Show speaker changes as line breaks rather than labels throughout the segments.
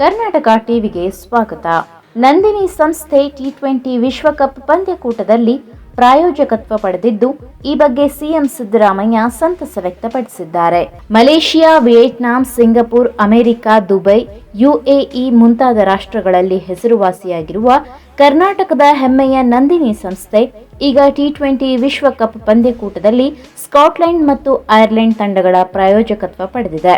ಕರ್ನಾಟಕ ಟಿವಿಗೆ ಸ್ವಾಗತ. ನಂದಿನಿ ಸಂಸ್ಥೆ ಟಿ ಟ್ವೆಂಟಿ ವಿಶ್ವಕಪ್ ಪಂದ್ಯಕೂಟದಲ್ಲಿ ಪ್ರಾಯೋಜಕತ್ವ ಪಡೆದಿದ್ದು, ಈ ಬಗ್ಗೆ ಸಿಎಂ ಸಿದ್ದರಾಮಯ್ಯ ಸಂತಸ ವ್ಯಕ್ತಪಡಿಸಿದ್ದಾರೆ. Malaysia, Vietnam, Singapore, America, Dubai, UAE ಮುಂತಾದ ರಾಷ್ಟ್ರಗಳಲ್ಲಿ ಹೆಸರುವಾಸಿಯಾಗಿರುವ ಕರ್ನಾಟಕದ ಹೆಮ್ಮೆಯ ನಂದಿನಿ ಸಂಸ್ಥೆ, ಈಗ ಟಿ ಟ್ವೆಂಟಿ ವಿಶ್ವಕಪ್ ಪಂದ್ಯಕೂಟದಲ್ಲಿ ಸ್ಕಾಟ್ಲೆಂಡ್ ಮತ್ತು ಐರ್ಲೆಂಡ್ ತಂಡಗಳ ಪ್ರಾಯೋಜಕತ್ವ ಪಡೆದಿದೆ.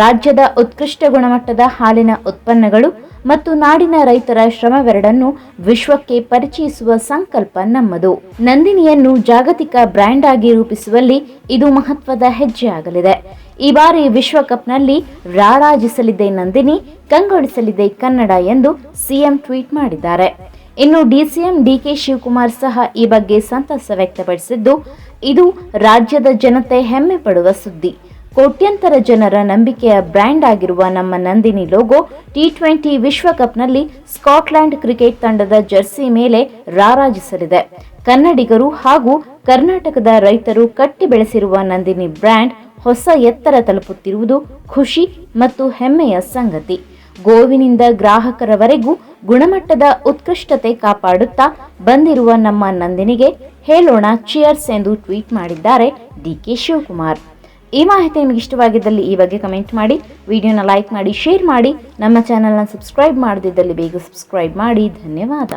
ರಾಜ್ಯದ ಉತ್ಕೃಷ್ಟ ಗುಣಮಟ್ಟದ ಹಾಲಿನ ಉತ್ಪನ್ನಗಳು ಮತ್ತು ನಾಡಿನ ರೈತರ ಶ್ರಮವೆರಡನ್ನು ವಿಶ್ವಕ್ಕೆ ಪರಿಚಯಿಸುವ ಸಂಕಲ್ಪ ನಮ್ಮದು. ನಂದಿನಿಯನ್ನು ಜಾಗತಿಕ ಬ್ರ್ಯಾಂಡ್ ಆಗಿ ರೂಪಿಸುವಲ್ಲಿ ಇದು ಮಹತ್ವದ ಹೆಜ್ಜೆಯಾಗಲಿದೆ. ಈ ಬಾರಿ ವಿಶ್ವಕಪ್ನಲ್ಲಿ ರಾರಾಜಿಸಲಿದೆ ನಂದಿನಿ, ಕಂಗೊಳಿಸಲಿದೆ ಕನ್ನಡ ಎಂದು ಸಿಎಂ ಟ್ವೀಟ್ ಮಾಡಿದ್ದಾರೆ. ಇನ್ನು ಡಿಸಿಎಂ ಡಿಕೆ ಶಿವಕುಮಾರ್ ಸಹ ಈ ಬಗ್ಗೆ ಸಂತಸ ವ್ಯಕ್ತಪಡಿಸಿದ್ದು, ಇದು ರಾಜ್ಯದ ಜನತೆ ಹೆಮ್ಮೆ ಪಡುವ ಸುದ್ದಿ. ಕೋಟ್ಯಂತರ ಜನರ ನಂಬಿಕೆಯ ಬ್ರ್ಯಾಂಡ್ ಆಗಿರುವ ನಮ್ಮ ನಂದಿನಿ ಲೋಗೋ ಟಿ ಟ್ವೆಂಟಿ ವಿಶ್ವಕಪ್ನಲ್ಲಿ ಸ್ಕಾಟ್ಲೆಂಡ್ ಕ್ರಿಕೆಟ್ ತಂಡದ ಜರ್ಸಿ ಮೇಲೆ ರಾರಾಜಿಸಲಿದೆ. ಕನ್ನಡಿಗರು ಹಾಗೂ ಕರ್ನಾಟಕದ ರೈತರು ಕಟ್ಟಿ ಬೆಳೆಸಿರುವ ನಂದಿನಿ ಬ್ರ್ಯಾಂಡ್ ಹೊಸ ಎತ್ತರ ತಲುಪುತ್ತಿರುವುದು ಖುಷಿ ಮತ್ತು ಹೆಮ್ಮೆಯ ಸಂಗತಿ. ಗೋವಿನಿಂದ ಗ್ರಾಹಕರವರೆಗೂ ಗುಣಮಟ್ಟದ ಉತ್ಕೃಷ್ಟತೆ ಕಾಪಾಡುತ್ತಾ ಬಂದಿರುವ ನಮ್ಮ ನಂದಿನಿಗೆ ಹೇಳೋಣ ಚಿಯರ್ಸ್ ಎಂದು ಟ್ವೀಟ್ ಮಾಡಿದ್ದಾರೆ ಡಿಕೆ ಶಿವಕುಮಾರ್. ಈ ಮಾಹಿತಿ ನಿಮಗೆ ಇಷ್ಟವಾಗಿದ್ದಲ್ಲಿ ಈ ಬಗ್ಗೆ ಕಮೆಂಟ್ ಮಾಡಿ, ವಿಡಿಯೋನ ಲೈಕ್ ಮಾಡಿ ಶೇರ್ ಮಾಡಿ, ನಮ್ಮ ಚಾನಲ್ನ ಸಬ್ಸ್ಕ್ರೈಬ್ ಮಾಡದಿದ್ದಲ್ಲಿ ಬೇಗ ಸಬ್ಸ್ಕ್ರೈಬ್ ಮಾಡಿ. ಧನ್ಯವಾದ.